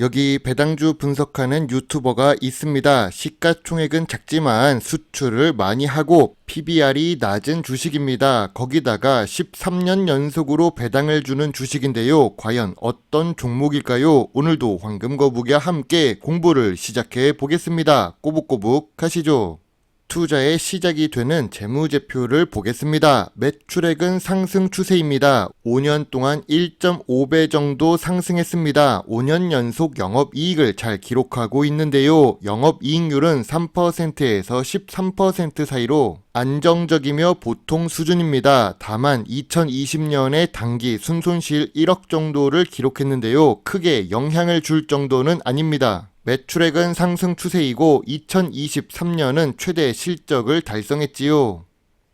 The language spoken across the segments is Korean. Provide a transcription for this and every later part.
여기 배당주 분석하는 유튜버가 있습니다. 시가총액은 작지만 수출을 많이 하고 PBR이 낮은 주식입니다. 거기다가 13년 연속으로 배당을 주는 주식인데요. 과연 어떤 종목일까요? 오늘도 황금거북이와 함께 공부를 시작해 보겠습니다. 꼬북꼬북 하시죠. 투자의 시작이 되는 재무제표를 보겠습니다. 매출액은 상승 추세입니다. 5년 동안 1.5배 정도 상승했습니다. 5년 연속 영업이익을 잘 기록하고 있는데요. 영업이익률은 3%에서 13% 사이로 안정적이며 보통 수준입니다. 다만 2020년에 단기 순손실 1억 정도를 기록했는데요. 크게 영향을 줄 정도는 아닙니다. 매출액은 상승 추세이고 2023년은 최대 실적을 달성했지요.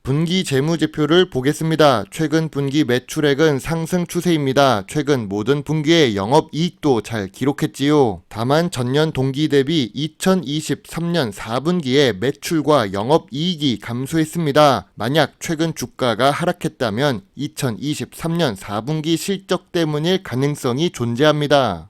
분기 재무제표를 보겠습니다. 최근 분기 매출액은 상승 추세입니다. 최근 모든 분기의 영업이익도 잘 기록했지요. 다만 전년 동기 대비 2023년 4분기에 매출과 영업이익이 감소했습니다. 만약 최근 주가가 하락했다면 2023년 4분기 실적 때문일 가능성이 존재합니다.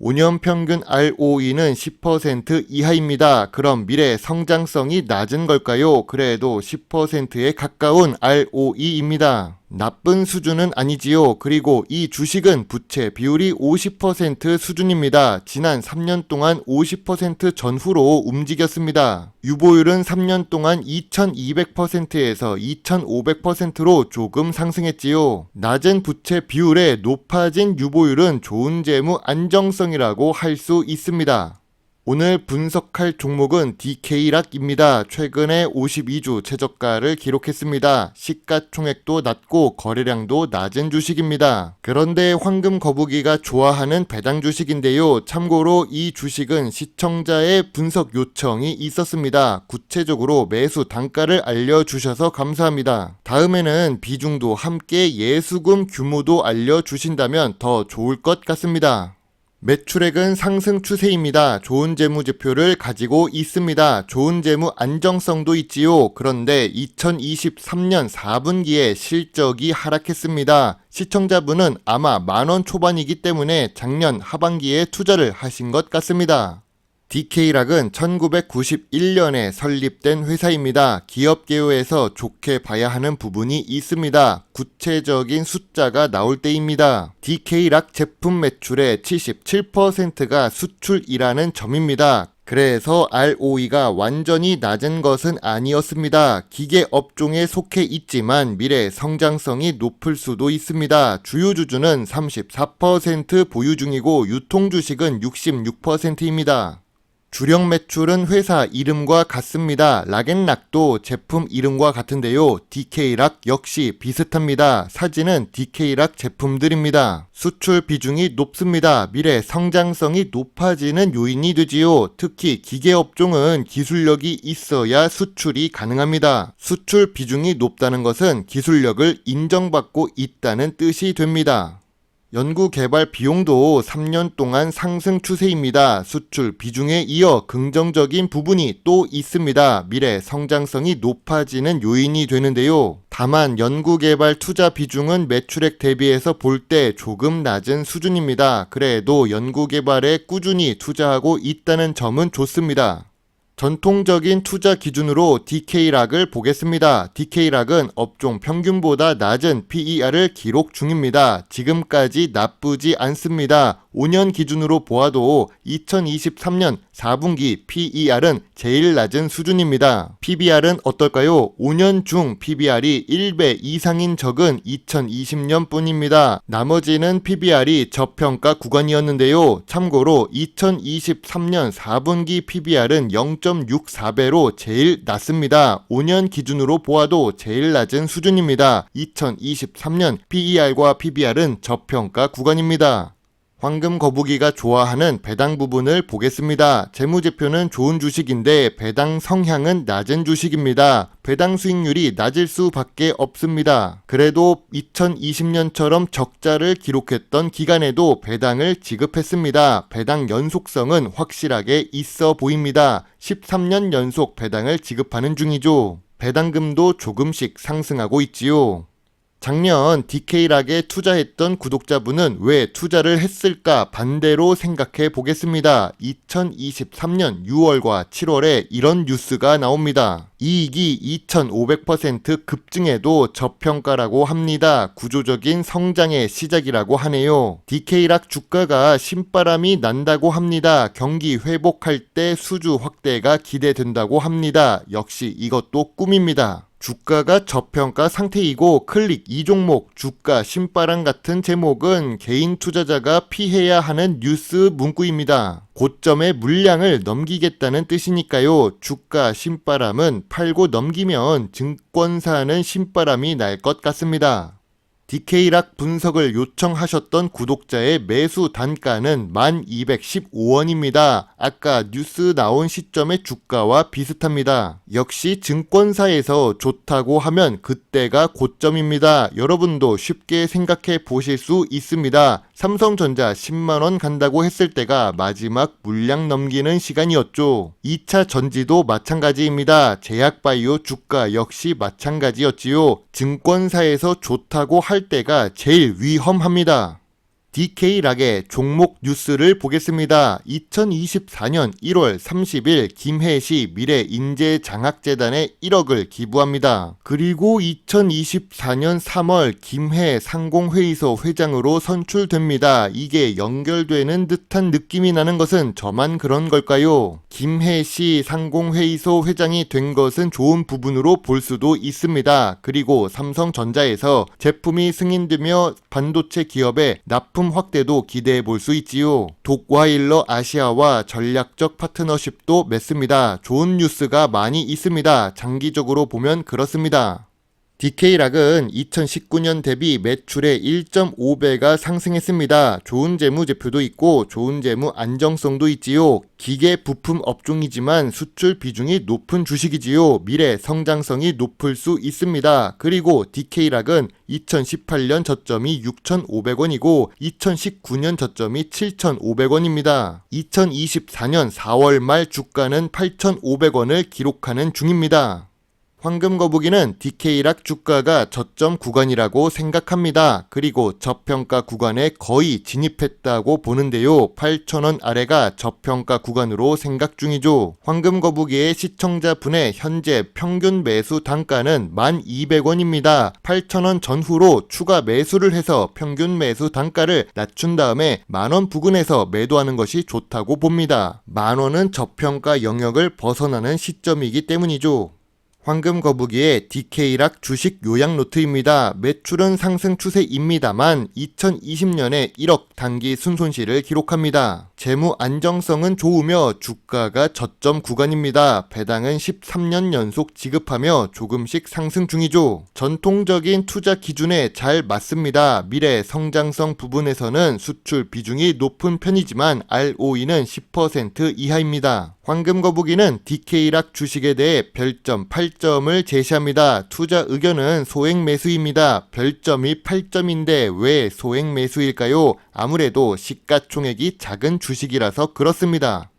5년 평균 ROE는 10% 이하입니다. 그럼 미래 성장성이 낮은 걸까요? 그래도 10%에 가까운 ROE입니다. 나쁜 수준은 아니지요. 그리고 이 주식은 부채 비율이 50% 수준입니다. 지난 3년 동안 50% 전후로 움직였습니다. 유보율은 3년 동안 2200%에서 2500%로 조금 상승했지요. 낮은 부채 비율에 높아진 유보율은 좋은 재무 안정성이라고 할 수 있습니다. 오늘 분석할 종목은 DK락입니다. 최근에 52주 최저가를 기록했습니다. 시가총액도 낮고 거래량도 낮은 주식입니다. 그런데 황금 거북이가 좋아하는 배당 주식인데요. 참고로 이 주식은 시청자의 분석 요청이 있었습니다. 구체적으로 매수 단가를 알려주셔서 감사합니다. 다음에는 비중도 함께 예수금 규모도 알려주신다면 더 좋을 것 같습니다. 매출액은 상승 추세입니다. 좋은 재무제표를 가지고 있습니다. 좋은 재무 안정성도 있지요. 그런데 2023년 4분기에 실적이 하락했습니다. 시청자분은 아마 만원 초반이기 때문에 작년 하반기에 투자를 하신 것 같습니다. DK락은 1991년에 설립된 회사입니다. 기업 개요에서 좋게 봐야 하는 부분이 있습니다. 구체적인 숫자가 나올 때입니다. DK락 제품 매출의 77%가 수출이라는 점입니다. 그래서 ROE가 완전히 낮은 것은 아니었습니다. 기계 업종에 속해 있지만 미래 성장성이 높을 수도 있습니다. 주요 주주는 34% 보유 중이고 유통 주식은 66%입니다. 주력 매출은 회사 이름과 같습니다. 락앤락도 제품 이름과 같은데요. DK락 역시 비슷합니다. 사진은 DK락 제품들입니다. 수출 비중이 높습니다. 미래 성장성이 높아지는 요인이 되지요. 특히 기계업종은 기술력이 있어야 수출이 가능합니다. 수출 비중이 높다는 것은 기술력을 인정받고 있다는 뜻이 됩니다. 연구 개발 비용도 3년 동안 상승 추세입니다. 수출 비중에 이어 긍정적인 부분이 또 있습니다. 미래 성장성이 높아지는 요인이 되는데요. 다만 연구 개발 투자 비중은 매출액 대비해서 볼 때 조금 낮은 수준입니다. 그래도 연구 개발에 꾸준히 투자하고 있다는 점은 좋습니다. 전통적인 투자 기준으로 DK락을 보겠습니다. DK락은 업종 평균보다 낮은 PER을 기록 중입니다. 지금까지 나쁘지 않습니다. 5년 기준으로 보아도 2023년 4분기 PER은 제일 낮은 수준입니다. PBR은 어떨까요? 5년 중 PBR이 1배 이상인 적은 2020년 뿐입니다. 나머지는 PBR이 저평가 구간이었는데요. 참고로 2023년 4분기 PBR은 0.64배로 제일 낮습니다. 5년 기준으로 보아도 제일 낮은 수준입니다. 2023년 PER과 PBR은 저평가 구간입니다. 황금 거북이가 좋아하는 배당 부분을 보겠습니다. 재무제표는 좋은 주식인데 배당 성향은 낮은 주식입니다. 배당 수익률이 낮을 수밖에 없습니다. 그래도 2020년처럼 적자를 기록했던 기간에도 배당을 지급했습니다. 배당 연속성은 확실하게 있어 보입니다. 13년 연속 배당을 지급하는 중이죠. 배당금도 조금씩 상승하고 있지요. 작년 DK락에 투자했던 구독자분은 왜 투자를 했을까 반대로 생각해 보겠습니다. 2023년 6월과 7월에 이런 뉴스가 나옵니다. 이익이 2500% 급증해도 저평가라고 합니다. 구조적인 성장의 시작이라고 하네요. DK락 주가가 신바람이 난다고 합니다. 경기 회복할 때 수주 확대가 기대된다고 합니다. 역시 이것도 꿈입니다. 주가가 저평가 상태이고 클릭 이 종목 주가 신바람 같은 제목은 개인 투자자가 피해야 하는 뉴스 문구입니다. 고점의 물량을 넘기겠다는 뜻이니까요. 주가 신바람은 팔고 넘기면 증권사는 신바람이 날 것 같습니다. DK락 분석을 요청하셨던 구독자의 매수 단가는 1215원입니다. 아까 뉴스 나온 시점의 주가와 비슷합니다. 역시 증권사에서 좋다고 하면 그때가 고점입니다. 여러분도 쉽게 생각해 보실 수 있습니다. 삼성전자 10만원 간다고 했을 때가 마지막 물량 넘기는 시간이었죠. 2차 전지도 마찬가지입니다. 제약바이오 주가 역시 마찬가지였지요. 증권사에서 좋다고 할 때가 제일 위험합니다. DK락의 종목 뉴스를 보겠습니다. 2024년 1월 30일 김해시 미래인재장학재단에 1억을 기부합니다. 그리고 2024년 3월 김해 상공회의소 회장으로 선출됩니다. 이게 연결되는 듯한 느낌이 나는 것은 저만 그런 걸까요? 김해시 상공회의소 회장이 된 것은 좋은 부분으로 볼 수도 있습니다. 그리고 삼성전자에서 제품이 승인되며 반도체 기업에 납품 확대도 기대해 볼 수 있지요. 독과일러 아시아와 전략적 파트너십도 맺습니다. 좋은 뉴스가 많이 있습니다. 장기적으로 보면 그렇습니다. DK락은 2019년 대비 매출의 1.5배가 상승했습니다. 좋은 재무 제표도 있고 좋은 재무 안정성도 있지요. 기계 부품 업종이지만 수출 비중이 높은 주식이지요. 미래 성장성이 높을 수 있습니다. 그리고 DK락은 2018년 저점이 6,500원이고 2019년 저점이 7,500원입니다. 2024년 4월 말 주가는 8,500원을 기록하는 중입니다. 황금 거북이는 DK락 주가가 저점 구간이라고 생각합니다. 그리고 저평가 구간에 거의 진입했다고 보는데요. 8,000원 아래가 저평가 구간으로 생각 중이죠. 황금 거북이의 시청자분의 현재 평균 매수 단가는 1,200원입니다. 8,000원 전후로 추가 매수를 해서 평균 매수 단가를 낮춘 다음에 만원 부근에서 매도하는 것이 좋다고 봅니다. 만원은 저평가 영역을 벗어나는 시점이기 때문이죠. 황금 거북이의 DK락 주식 요약 노트입니다. 매출은 상승 추세입니다만 2020년에 1억 단기 순손실을 기록합니다. 재무 안정성은 좋으며 주가가 저점 구간입니다. 배당은 13년 연속 지급하며 조금씩 상승 중이죠. 전통적인 투자 기준에 잘 맞습니다. 미래 성장성 부분에서는 수출 비중이 높은 편이지만 ROE는 10% 이하입니다. 황금 거북이는 DK락 주식에 대해 별점 8점을 제시합니다. 투자 의견은 소액 매수입니다. 별점이 8점인데 왜 소액 매수일까요? 아무래도 시가총액이 작은 주식이라서 그렇습니다.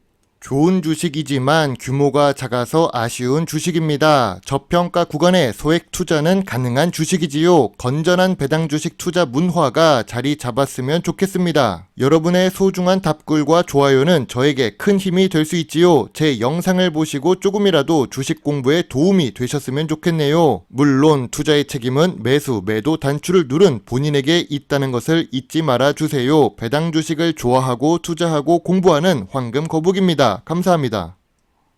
좋은 주식이지만 규모가 작아서 아쉬운 주식입니다. 저평가 구간에 소액 투자는 가능한 주식이지요. 건전한 배당 주식 투자 문화가 자리 잡았으면 좋겠습니다. 여러분의 소중한 답글과 좋아요는 저에게 큰 힘이 될 수 있지요. 제 영상을 보시고 조금이라도 주식 공부에 도움이 되셨으면 좋겠네요. 물론 투자의 책임은 매수, 매도 단추를 누른 본인에게 있다는 것을 잊지 말아 주세요. 배당 주식을 좋아하고 투자하고 공부하는 황금 거북입니다. 감사합니다.